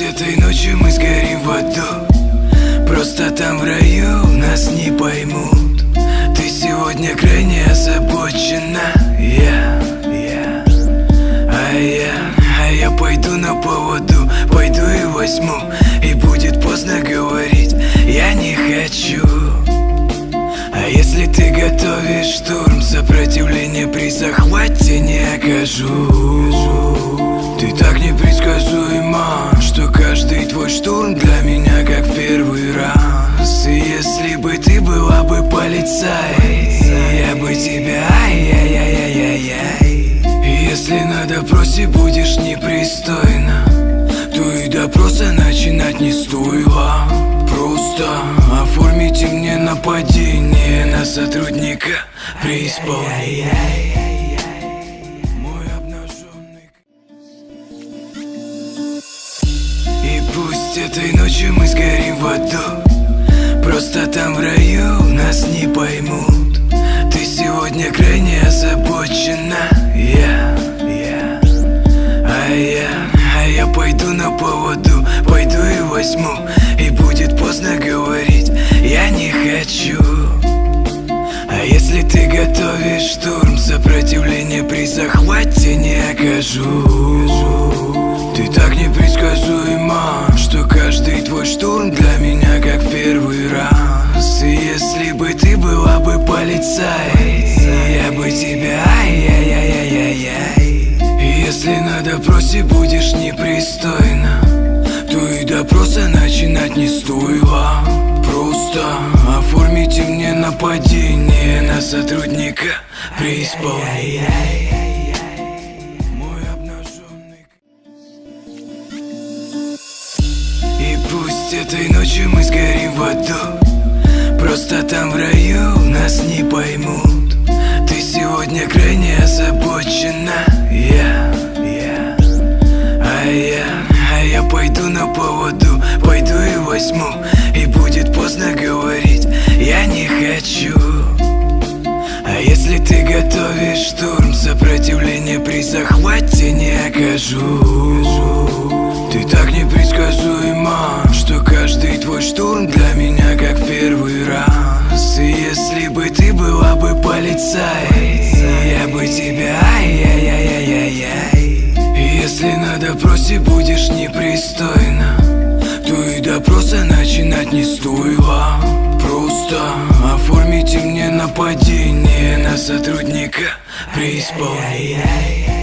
пусть этой ночью мы сгорим в аду Просто там в раю нас не поймут. Ты сегодня крайне озабочена Я, я, а я, а я пойду на поводу Пойду и возьму И будет поздно говорить Я не хочу. А если ты готовишь штурм, сопротивление при захвате не окажу твой штурм для меня как первый раз. И если бы ты была бы полицай, я бы тебя ай-яй-яй-яй-яй. Если на допросе будешь непристойно, то и допроса начинать не стоило. Просто оформите мне нападение на сотрудника при исполнении пусть этой ночью мы сгорим в аду. Просто там в раю нас не поймут. Ты сегодня крайне озабочена. Я, я, а я, а я пойду на поводу. Пойду и возьму. И будет поздно говорить. Я не хочу. А если ты готовишь штурм, сопротивление при захвате не окажу. Ты так непредсказуема, каждый твой штурм для меня как первый раз. И если бы ты была бы полицай, я бы тебя ай-яй-яй-яй-яй Если на допросе будешь непристойна, то и допроса начинать не стоило. Просто оформите мне нападение на сотрудника при исполнении пусть этой ночью мы сгорим в аду. Просто там в раю нас не поймут. Ты сегодня крайне озабочена. Я, я, а я, а я пойду на поводу Пойду и возьму. И будет поздно говорить Я не хочу а если ты готовишь штурм, сопротивление при захвате не окажу. Ты так непредсказуема, была бы полицай, я бы тебя ай-яй-яй-яй-яй. Если на допросе будешь непристойна, то и допроса начинать не стоило. Просто оформите мне нападение на сотрудника при исполнении